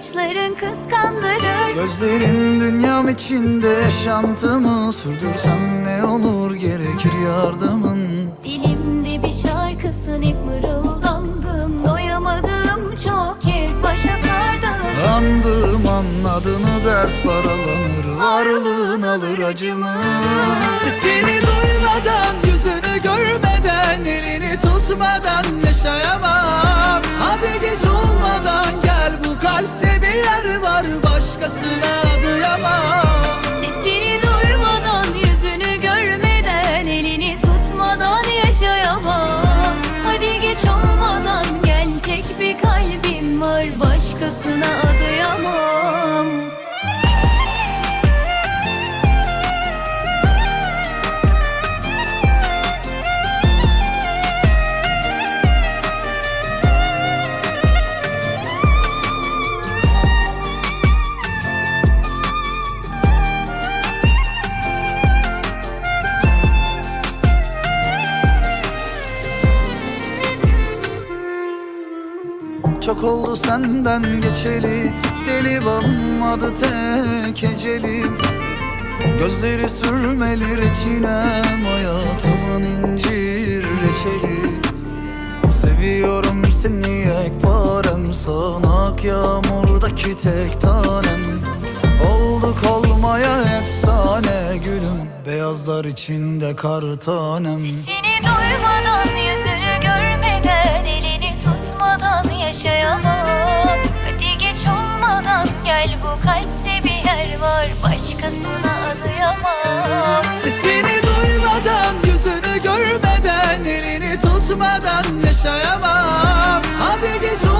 saçların kıskandırır Gözlerin dünyam içinde yaşantımı Sürdürsem ne olur gerekir yardımın Andım anladığını dert paralanır Varlığın alır acımı. Sesini duymadan yüzünü görmeden Elini tutmadan yaşayamam. Hadi geç olmadan gel bu kalpte bir yer var Başkasına adayamam Çok oldu senden geçeli. Deli balım adı tek ecelim Gözleri sürmeli reçinem Hayatımın incir reçeli. Seviyorum seni ekbarem Sağanak yağmurdaki tek tanem. Olduk olmaya efsane gülüm Beyazlar içinde kar tanem. Sesini duymadan yüzünü görmeden Elini tutmadan yaşayamam Hadi geç olmadan gel bu kalpte bir yer var. Başkasına adayamam Sesini duymadan, yüzünü görmeden Elini tutmadan yaşayamam. Hadi geç olmadan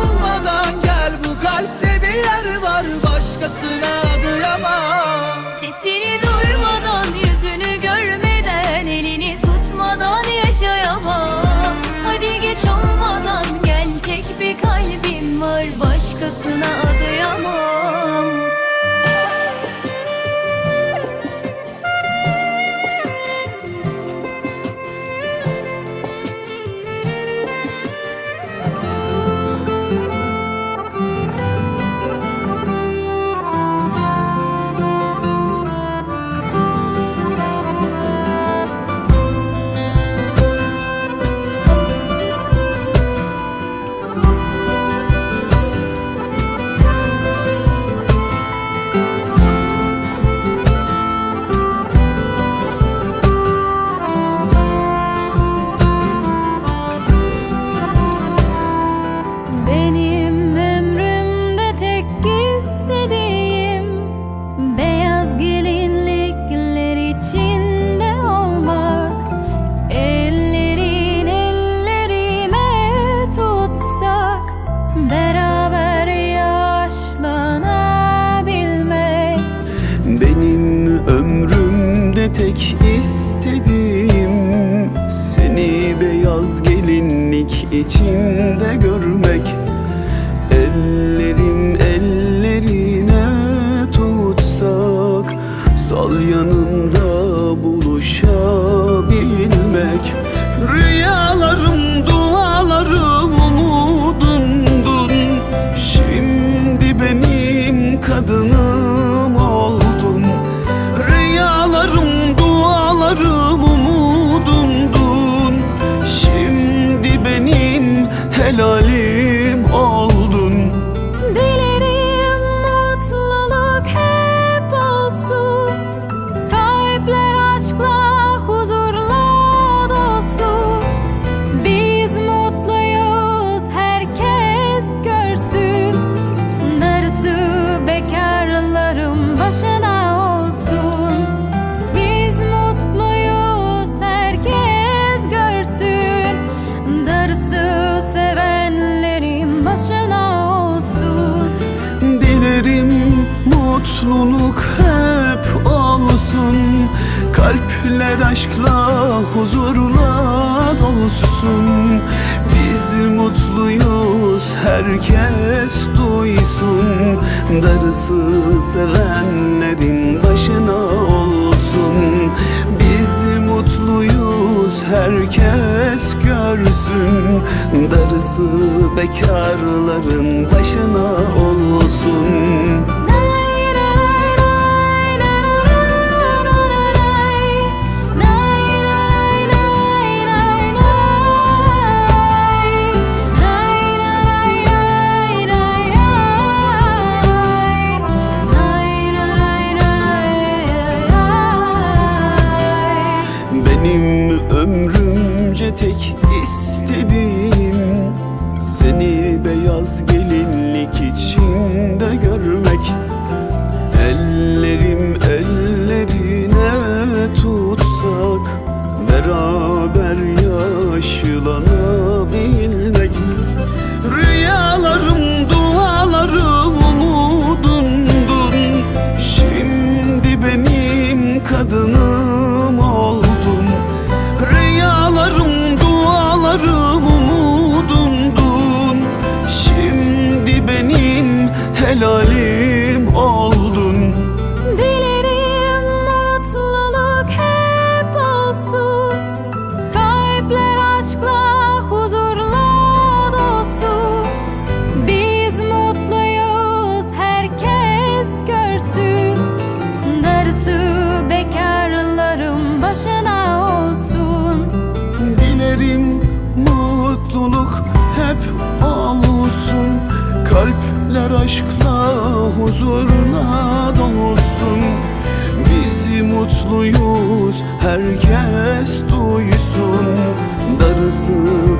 Beyaz gelinlik içinde görmek benim herkes duysun Darısı sevenlerin başına olsun. Biz mutluyuz herkes görsün. Darısı bekarların başına olsun. istedim seni. mutluluk hep olsun. Kalpler aşkla huzurla dolsun. Bizi mutluyuz herkes duysun. Darısı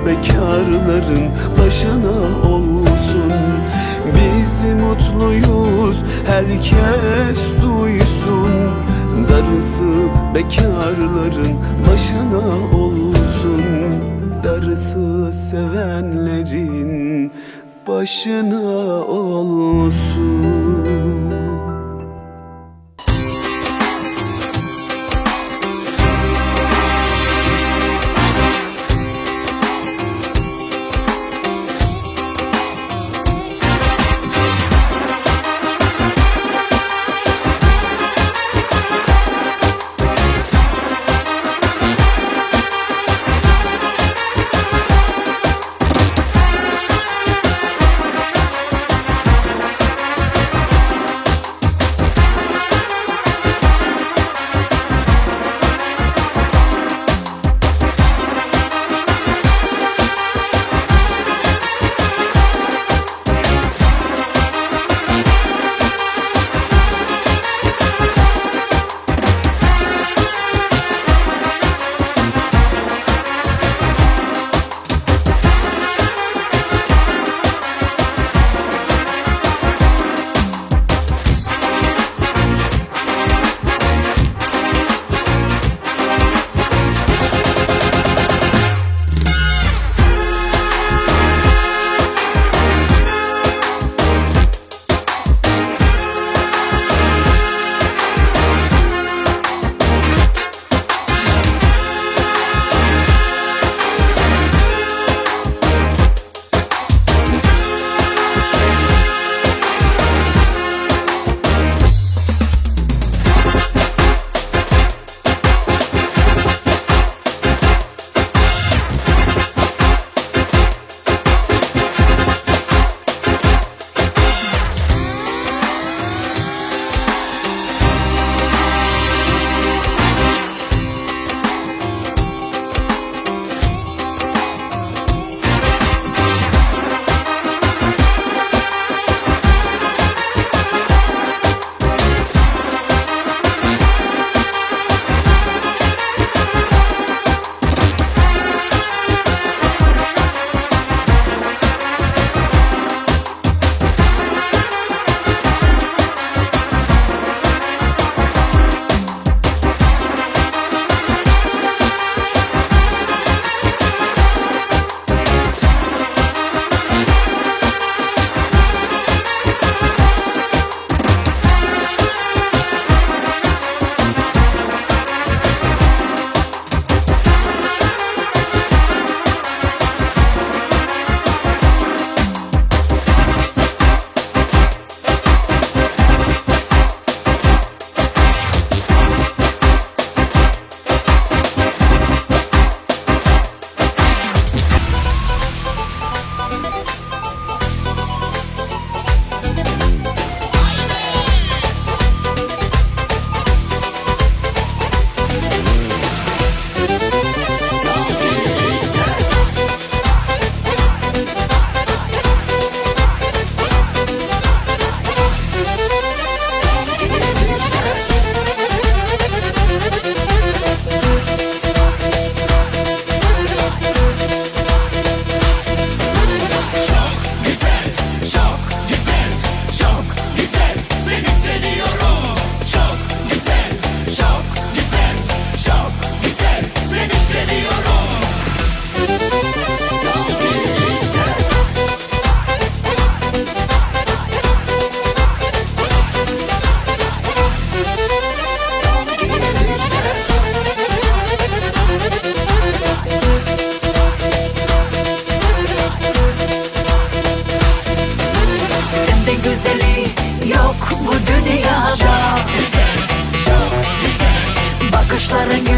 bekarların başına olsun. Biz mutluyuz herkes duysun. Darısı bekarların başına olsun. Darısı sevenlerin başına olsun.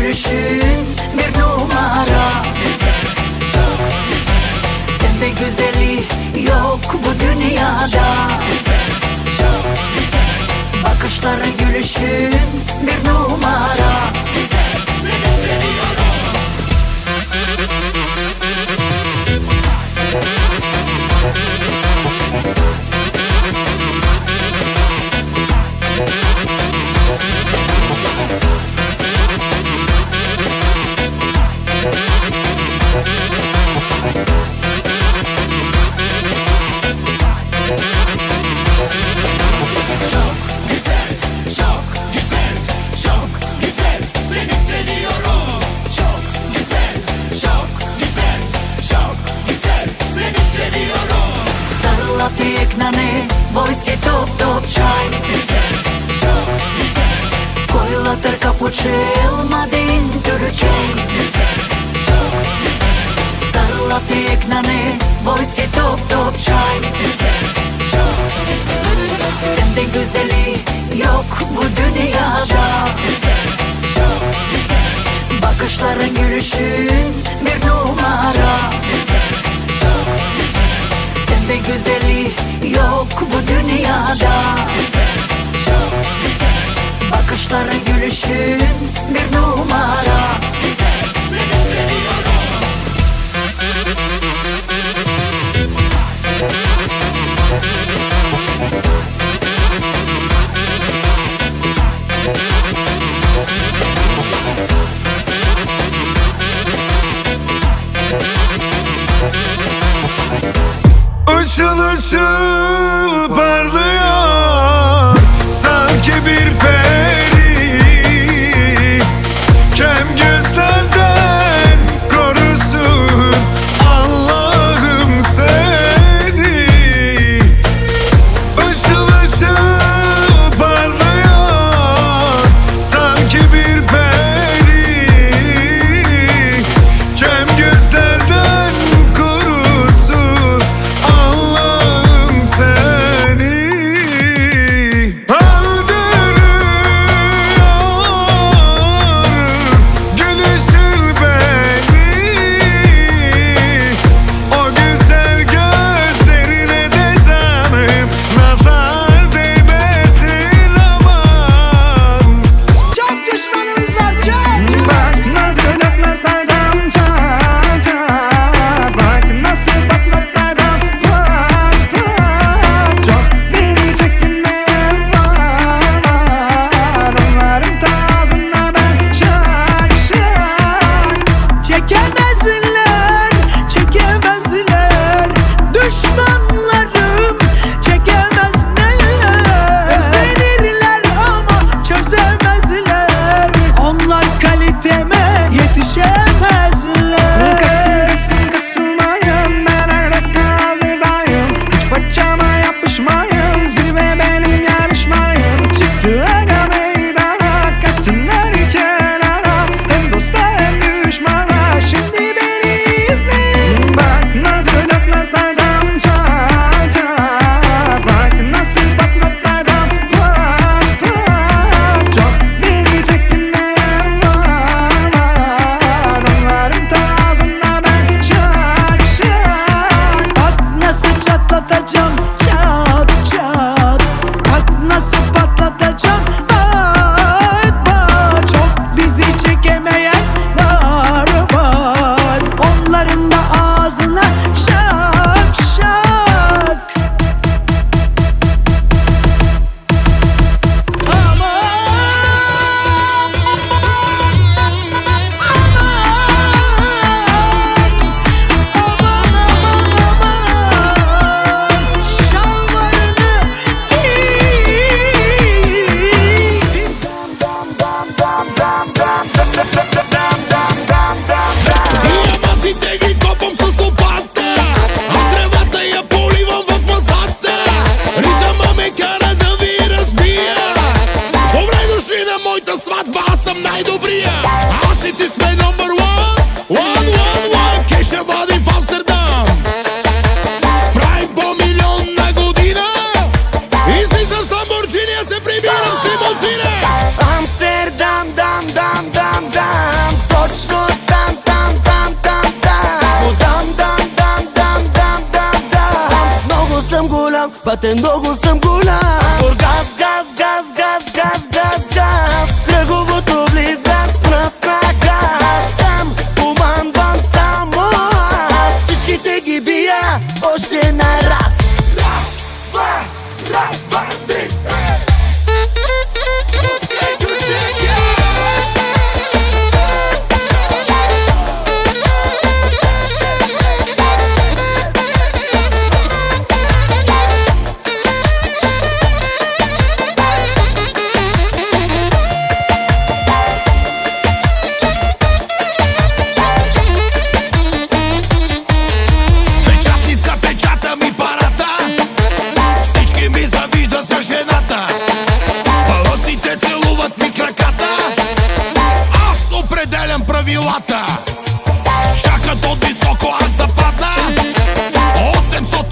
gülüşün bir numara. Çok güzel, çok güzel Sende güzeli yok bu dünyada. Çok güzel, çok güzel Bakışları gülüşün bir numara. Çok güzel to dam dam dam dam dam определям правилата. Шакът от високо аз да падна. 800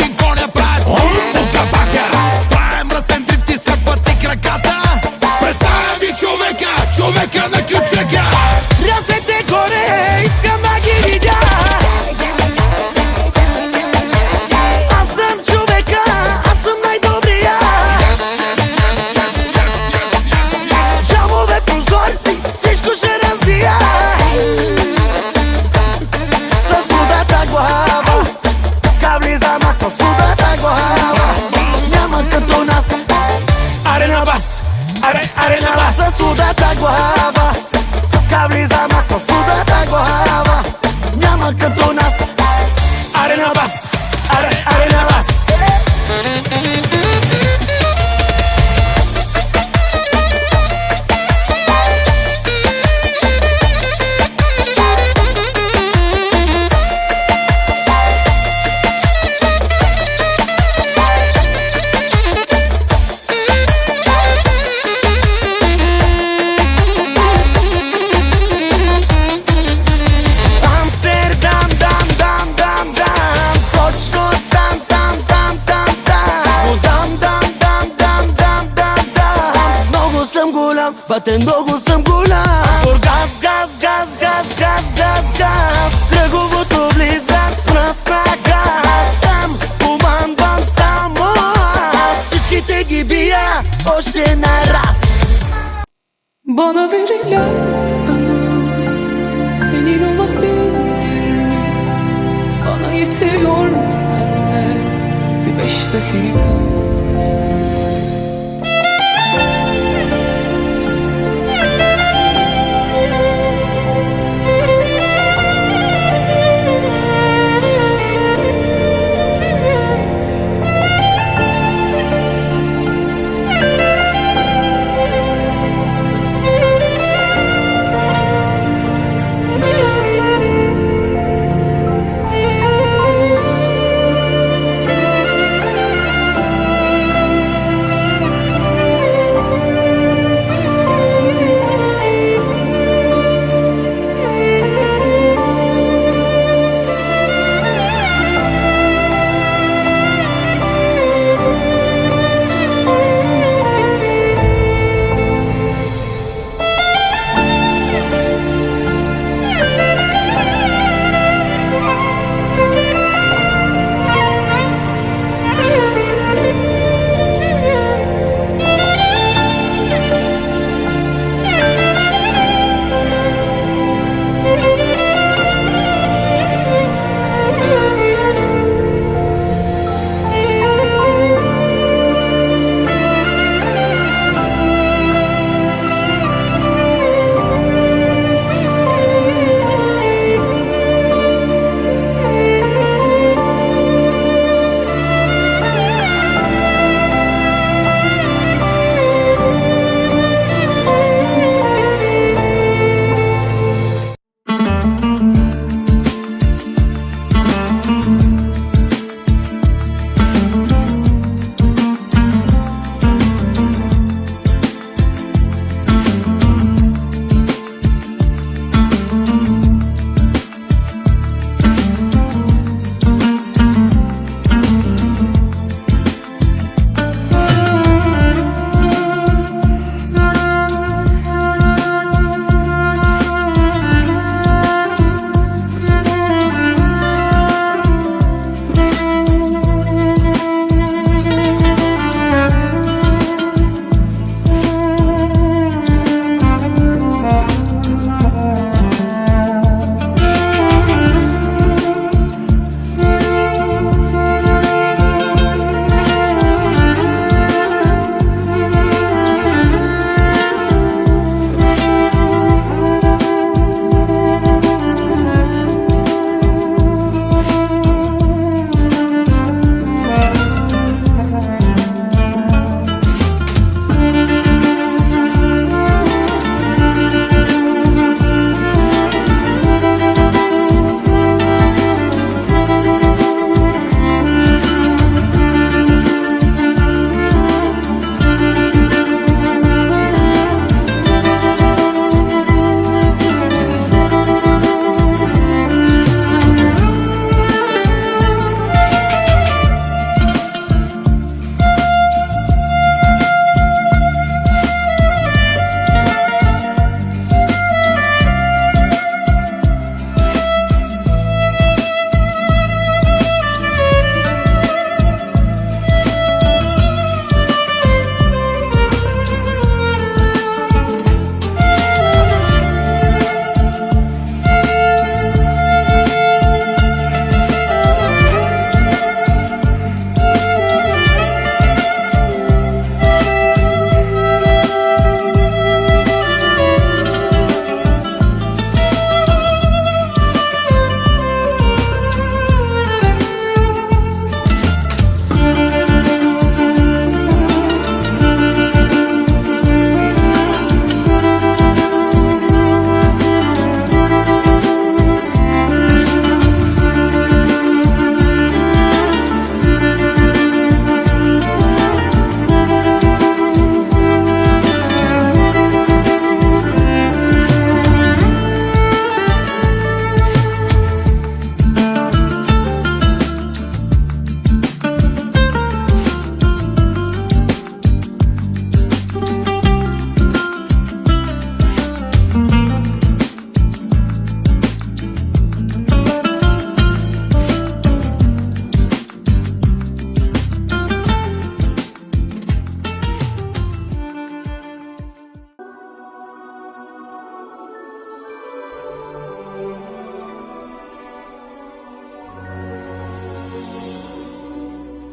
I could şeyler ama senin olabilir mi? Bana yetiyor senle bir beş dakika.